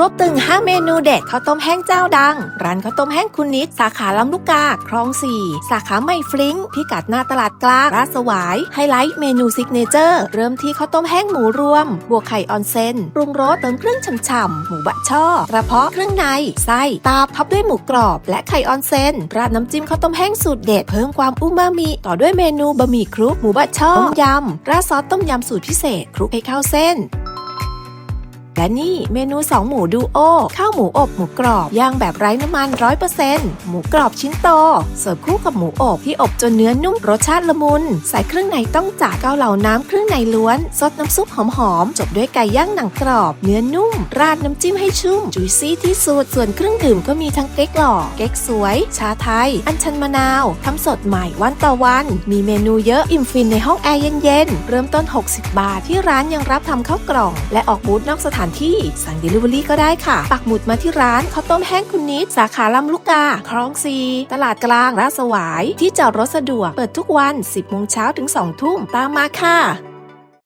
รวบตึง 5 เมนูเด็ดข้าวต้มแห้งเจ้าดัง ร้านข้าวต้มแห้งคุณนิด สาขาลำลูกกา คลอง 4 สาขาใหม่ฟลิงพิกัดหน้าตลาดกลางราชสวาย ไฮไลท์เมนูซิกเนเจอร์ เริ่มที่ข้าวต้มแห้งหมูรวม บวกไข่ออนเซนปรุงรสเติมเครื่องฉ่ำๆ หมูบะช่อกระเพาะเครื่องใน ไส้ ตาพับด้วยหมูกรอบ และไข่ออนเซน ราดน้ำจิ้มข้าวต้มแห้งสูตรเด็ด เพิ่มความอูมามิ ต่อด้วยเมนูบะหมี่คลุก หมูบะช่อต้มยำ ราดซอสต้มยำสูตรพิเศษ คลุกให้เข้าเส้น และนี่เมนู 2 หมูดูโอข้าวหมูอบหมูกรอบย่างแบบไร้น้ำมัน 100%หมูกรอบชิ้นโต เสิร์ฟคู่กับหมูอบที่อบจนเนื้อนุ่มรสชาติละมุน ใส่เครื่องในต้องจากเกาเหลาน้ำเครื่องในล้วน ซดน้ำซุปหอมๆ จบด้วยไก่ย่างหนังกรอบ เนื้อนุ่ม ราดน้ำจิ้มให้ชุ่ม จุยซี่ที่สุด ส่วนเครื่องดื่มก็มีทั้งเก๊กหล่อ เก๊กสวย ชาไทย อัญชันมะนาวทำสดใหม่วันต่อวัน มีเมนูเยอะอิ่มฟินในห้องแอร์เย็นๆ เริ่มต้น 60 บาทที่ร้านยังรับทำข้าวกล่อง และออกบูธนอกสถานที่สั่ง Delivery ก็ได้ค่ะ ปักหมุดมาที่ร้านข้าวต้มแห้งคุณนิด สาขาลำลูกกา คลองซี ตลาดกลางราชสวาย ที่จอดรถสะดวก เปิดทุกวัน 10โมงเช้าถึง 2 ทุ่ม ตามมาค่ะ